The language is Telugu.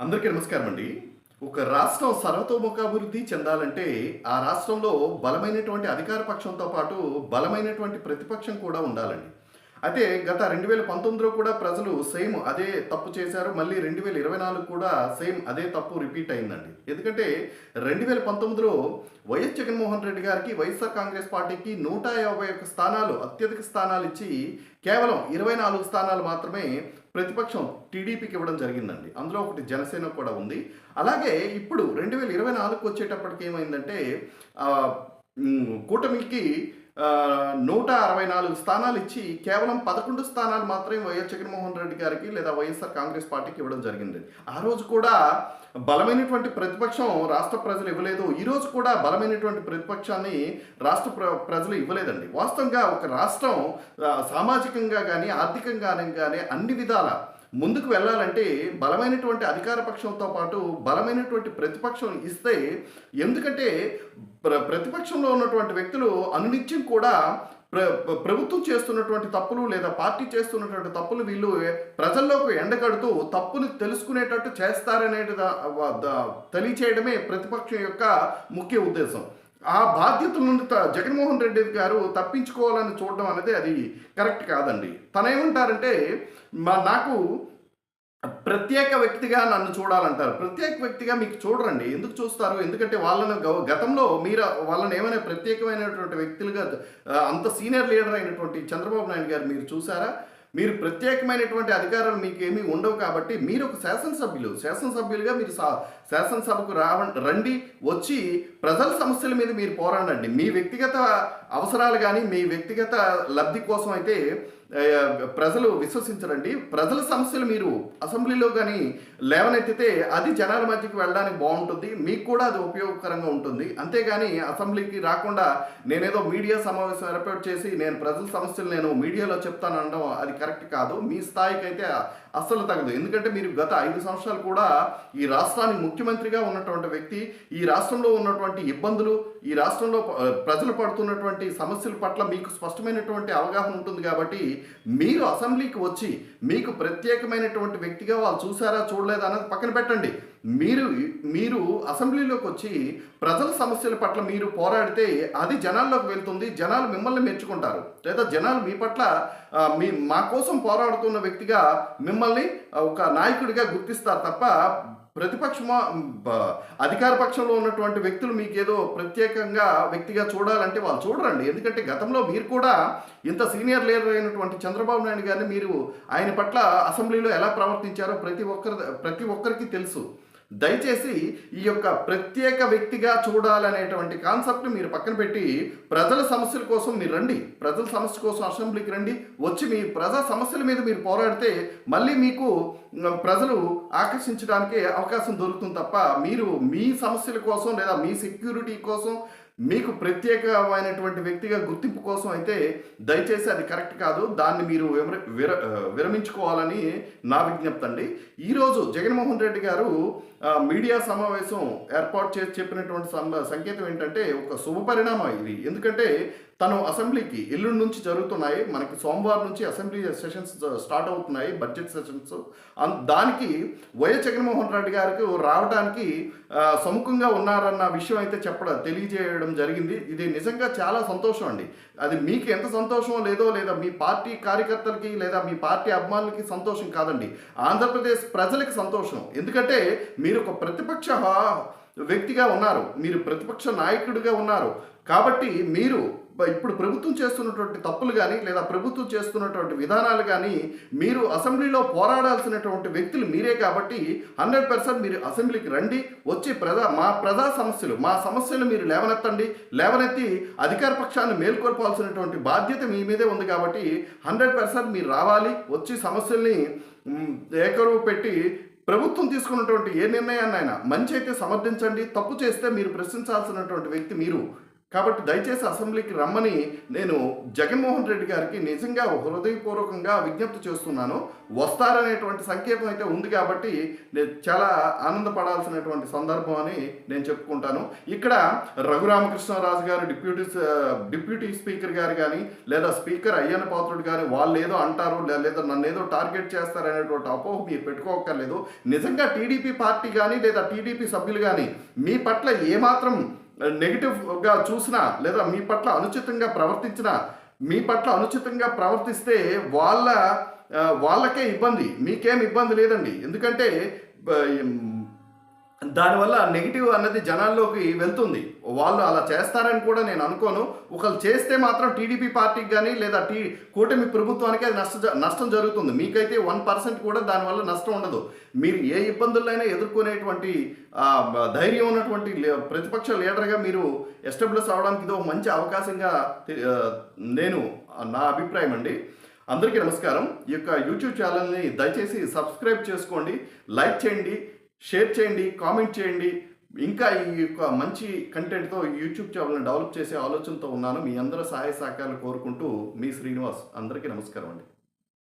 అందరికీ నమస్కారం అండి ఒక రాష్ట్రం సర్వతోముఖాభివృద్ధి చెందాలంటే ఆ రాష్ట్రంలో బలమైనటువంటి అధికార పక్షంతో పాటు బలమైనటువంటి ప్రతిపక్షం కూడా ఉండాలండి. అయితే గత రెండు వేల పంతొమ్మిదిలో కూడా ప్రజలు సేమ్ అదే తప్పు చేశారు మళ్ళీ రెండు వేల ఇరవై నాలుగు కూడా సేమ్ అదే తప్పు రిపీట్ అయిందండి. ఎందుకంటే రెండు వేల పంతొమ్మిదిలో వైఎస్ జగన్మోహన్ రెడ్డి గారికి వైఎస్ఆర్ కాంగ్రెస్ పార్టీకి నూట యాభై ఒక్క స్థానాలు అత్యధిక స్థానాలు ఇచ్చి కేవలం ఇరవై నాలుగు స్థానాలు మాత్రమే ప్రతిపక్షం టీడీపీకి ఇవ్వడం జరిగిందండి. అందులో ఒకటి జనసేన కూడా ఉంది. అలాగే ఇప్పుడు రెండు వేల ఇరవై నాలుగుకి వచ్చేటప్పటికి ఏమైందంటే కూటమికి నూట అరవై నాలుగు స్థానాలు ఇచ్చి కేవలం పదకొండు స్థానాలు మాత్రమే వైఎస్ జగన్మోహన్ రెడ్డి గారికి లేదా వైఎస్ఆర్ కాంగ్రెస్ పార్టీకి ఇవ్వడం జరిగింది. ఆ రోజు కూడా బలమైనటువంటి ప్రతిపక్షం రాష్ట్ర ప్రజలు ఇవ్వలేదు. ఈరోజు కూడా బలమైనటువంటి ప్రతిపక్షాన్ని రాష్ట్ర ప్ర ప్రజలు ఇవ్వలేదండి. వాస్తవంగా ఒక రాష్ట్రం సామాజికంగా కానీ ఆర్థికంగా కానీ అన్ని విధాల ముందుకు వెళ్ళాలంటే బలమైనటువంటి అధికార పక్షంతో పాటు బలమైనటువంటి ప్రతిపక్షం ఇస్తే ఎందుకంటే ప్ర ప్రతిపక్షంలో ఉన్నటువంటి వ్యక్తులు అనునిత్యం కూడా ప్ర ప్రభుత్వం చేస్తున్నటువంటి తప్పులు లేదా పార్టీ చేస్తున్నటువంటి తప్పులు వీళ్ళు ప్రజల్లోకి ఎండగడుతూ తప్పుని తెలుసుకునేటట్టు చేస్తారనేది దా- తెలియచేయడమే ప్రతిపక్షం యొక్క ముఖ్య ఉద్దేశం. ఆ బాధ్యతల నుండి జగన్మోహన్ రెడ్డి గారు తప్పించుకోవాలని చూడడం అనేది అది కరెక్ట్ కాదండి. తనేమంటారంటే మా నాకు ప్రత్యేక వ్యక్తిగా నన్ను చూడాలంటారు. ప్రత్యేక వ్యక్తిగా మీకు చూడరండి. ఎందుకు చూస్తారు? ఎందుకంటే వాళ్ళను గతంలో మీరు వాళ్ళని ఏమైనా ప్రత్యేకమైనటువంటి వ్యక్తులుగా అంత సీనియర్ లీడర్ అయినటువంటి చంద్రబాబు నాయుడు గారు మీరు చూసారా? మీరు ప్రత్యేకమైనటువంటి అధికారాలు మీకు ఏమీ ఉండవు కాబట్టి మీరు ఒక శాసనసభ్యులు. శాసనసభ్యులుగా మీరు సా- శాసనసభకు రావ రండి వచ్చి ప్రజల సమస్యల మీద మీరు పోరాడండి. మీ వ్యక్తిగత అవసరాలు కానీ మీ వ్యక్తిగత లబ్ధి కోసం అయితే ప్రజలు విశ్వసించరండి. ప్రజల సమస్యలు మీరు అసెంబ్లీలో కానీ లేవనెత్తితే అది జనాల మధ్యకి వెళ్ళడానికి బాగుంటుంది. మీకు కూడా అది ఉపయోగకరంగా ఉంటుంది. అంతేగాని అసెంబ్లీకి రాకుండా నేనేదో మీడియా సమావేశం ఏర్పాటు చేసి నేను ప్రజల సమస్యలు నేను మీడియాలో చెప్తాను అనడం అది కరెక్ట్ కాదు. మీ స్థాయికి అయితే అస్సలు తగదు ఎందుకంటే మీరు గత ఐదు సంవత్సరాలు కూడా ఈ రాష్ట్రానికి ముఖ్యమంత్రిగా ఉన్నటువంటి వ్యక్తి ఈ రాష్ట్రంలో ఉన్నటువంటి ఇబ్బందులు ఈ రాష్ట్రంలో ప్రజలు పడుతున్నటువంటి సమస్యల పట్ల మీకు స్పష్టమైనటువంటి అవగాహన ఉంటుంది కాబట్టి మీరు అసెంబ్లీకి వచ్చి మీకు ప్రత్యేకమైనటువంటి వ్యక్తిగా వాళ్ళు చూసారా చూడలేదా అన్నది పక్కన పెట్టండి. మీరు మీరు అసెంబ్లీలోకి వచ్చి ప్రజల సమస్యల పట్ల మీరు పోరాడితే అది జనాల్లోకి వెళ్తుంది జనాలు మిమ్మల్ని మెచ్చుకుంటారు. లేదా జనాలు మీ పట్ల మీ మా కోసం పోరాడుతున్న వ్యక్తిగా మిమ్మల్ని ఒక నాయకుడిగా గుర్తిస్తారు తప్ప ప్రతిపక్షమా అధికార పక్షంలో ఉన్నటువంటి వ్యక్తులు మీకు ఏదో ప్రత్యేకంగా వ్యక్తిగా చూడాలంటే వాళ్ళు చూడరండి. ఎందుకంటే గతంలో మీరు కూడా ఇంత సీనియర్ లీడర్ అయినటువంటి చంద్రబాబు నాయుడు గారిని మీరు ఆయన పట్ల అసెంబ్లీలో ఎలా ప్రవర్తించారో ప్రతి ఒక్కరి ప్రతి ఒక్కరికి తెలుసు. దయచేసి ఈ యొక్క ప్రత్యేక వ్యక్తిగా చూడాలనేటువంటి కాన్సెప్ట్ మీరు పక్కన పెట్టి ప్రజల సమస్యల కోసం మీరు రండి. ప్రజల సమస్య కోసం అసెంబ్లీకి రండి. వచ్చి మీ ప్రజా సమస్యల మీద మీరు పోరాడితే మళ్ళీ మీకు ప్రజలు ఆకర్షించడానికి అవకాశం దొరుకుతుంది తప్ప మీరు మీ సమస్యల కోసం లేదా మీ సెక్యూరిటీ కోసం మీకు ప్రత్యేకమైనటువంటి వ్యక్తిగా గుర్తింపు కోసం అయితే దయచేసి అది కరెక్ట్ కాదు. దాన్ని మీరు విమర విర విరమించుకోవాలని నా విజ్ఞప్తి అండి. ఈరోజు జగన్మోహన్ రెడ్డి గారు మీడియా సమావేశం ఏర్పాటు చేసి చెప్పినటువంటి సంకేతం ఏంటంటే ఒక శుభ పరిణామం ఇది. ఎందుకంటే తను అసెంబ్లీకి ఎల్లుండి నుంచి జరుగుతున్నాయి. మనకి సోమవారం నుంచి అసెంబ్లీ సెషన్స్ స్టార్ట్ అవుతున్నాయి బడ్జెట్ సెషన్స్. దానికి వైఎస్ జగన్మోహన్ రెడ్డి గారికి రావడానికి సముఖంగా ఉన్నారన్న విషయం అయితే చెప్పడం తెలియజేయడం జరిగింది. ఇది నిజంగా చాలా సంతోషం అండి. అది మీకు ఎంత సంతోషం లేదో లేదా మీ పార్టీ కార్యకర్తలకి లేదా మీ పార్టీ అభిమానులకి సంతోషం కాదండి. ఆంధ్రప్రదేశ్ ప్రజలకి సంతోషం. ఎందుకంటే మీరు ఒక ప్రతిపక్ష వ్యక్తిగా ఉన్నారు. మీరు ప్రతిపక్ష నాయకుడిగా ఉన్నారు. కాబట్టి మీరు ఇప్పుడు ప్రభుత్వం చేస్తున్నటువంటి తప్పులు కానీ లేదా ప్రభుత్వం చేస్తున్నటువంటి విధానాలు కానీ మీరు అసెంబ్లీలో పోరాడాల్సినటువంటి వ్యక్తులు మీరే కాబట్టి హండ్రెడ్ పర్సెంట్ మీరు అసెంబ్లీకి రండి వచ్చి ప్రజా మా ప్రజా సమస్యలు మా సమస్యలు మీరు లేవనెత్తండి లేవనెత్తి అధికార పక్షాన్ని మేల్కొల్పాల్సినటువంటి బాధ్యత మీ మీదే ఉంది కాబట్టి హండ్రెడ్ పర్సెంట్ మీరు రావాలి వచ్చి సమస్యల్ని ఏకరువు పెట్టి ప్రభుత్వం తీసుకున్నటువంటి ఏ నిర్ణయాన్ని అయినా మంచి అయితే సమర్థించండి తప్పు చేస్తే మీరు ప్రశ్నించాల్సినటువంటి వ్యక్తి మీరు. కాబట్టి దయచేసి అసెంబ్లీకి రమ్మని నేను జగన్మోహన్ రెడ్డి గారికి నిజంగా హృదయపూర్వకంగా విజ్ఞప్తి చేస్తున్నాను. వస్తారనేటువంటి సంకేతం అయితే ఉంది కాబట్టి నేను చాలా ఆనందపడాల్సినటువంటి సందర్భం అని నేను చెప్పుకుంటాను. ఇక్కడ రఘురామకృష్ణరాజు గారు డిప్యూటీ డిప్యూటీ స్పీకర్ గారు కానీ లేదా స్పీకర్ అయ్యన్న పాత్రుడు కానీ వాళ్ళు ఏదో అంటారు లేదా నన్ను ఏదో టార్గెట్ చేస్తారనేటువంటి అపోహ మీరు పెట్టుకోక్కర్లేదు. నిజంగా టీడీపీ పార్టీ కానీ లేదా టీడీపీ సభ్యులు కానీ మీ పట్ల ఏమాత్రం నెగిటివ్గా చూసినా లేదా మీ పట్ల అనుచితంగా ప్రవర్తించినా మీ పట్ల అనుచితంగా ప్రవర్తిస్తే వాళ్ళ వాళ్ళకే ఇబ్బంది. మీకేం ఇబ్బంది లేదండి. ఎందుకంటే దానివల్ల నెగిటివ్ అన్నది జనాల్లోకి వెళ్తుంది. వాళ్ళు అలా చేస్తారని కూడా నేను అనుకోను. ఒకళ్ళు చేస్తే మాత్రం టీడీపీ పార్టీకి కానీ లేదా టీ కూటమి ప్రభుత్వానికి అది నష్ట నష్టం జరుగుతుంది. మీకైతే వన్ పర్సెంట్ కూడా దానివల్ల నష్టం ఉండదు. మీరు ఏ ఇబ్బందులైనా ఎదుర్కొనేటువంటి ధైర్యం ఉన్నటువంటి ప్రతిపక్ష లీడర్గా మీరు ఎస్టాబ్లిష్ అవడానికి ఇది ఒక మంచి అవకాశంగా నేను నా అభిప్రాయం అండి. అందరికీ నమస్కారం. ఈ యొక్క యూట్యూబ్ ఛానల్ని దయచేసి సబ్స్క్రైబ్ చేసుకోండి. లైక్ చేయండి. షేర్ చేయండి కామెంట్ చేయండి. ఇంకా ఈ యొక్క మంచి కంటెంట్తో యూట్యూబ్ ఛానల్ని డెవలప్ చేసే ఆలోచనతో ఉన్నాను. మీ అందరూ సహాయ సహకారాలు కోరుకుంటూ మీ శ్రీనివాస్ అందరికీ నమస్కారం అండి.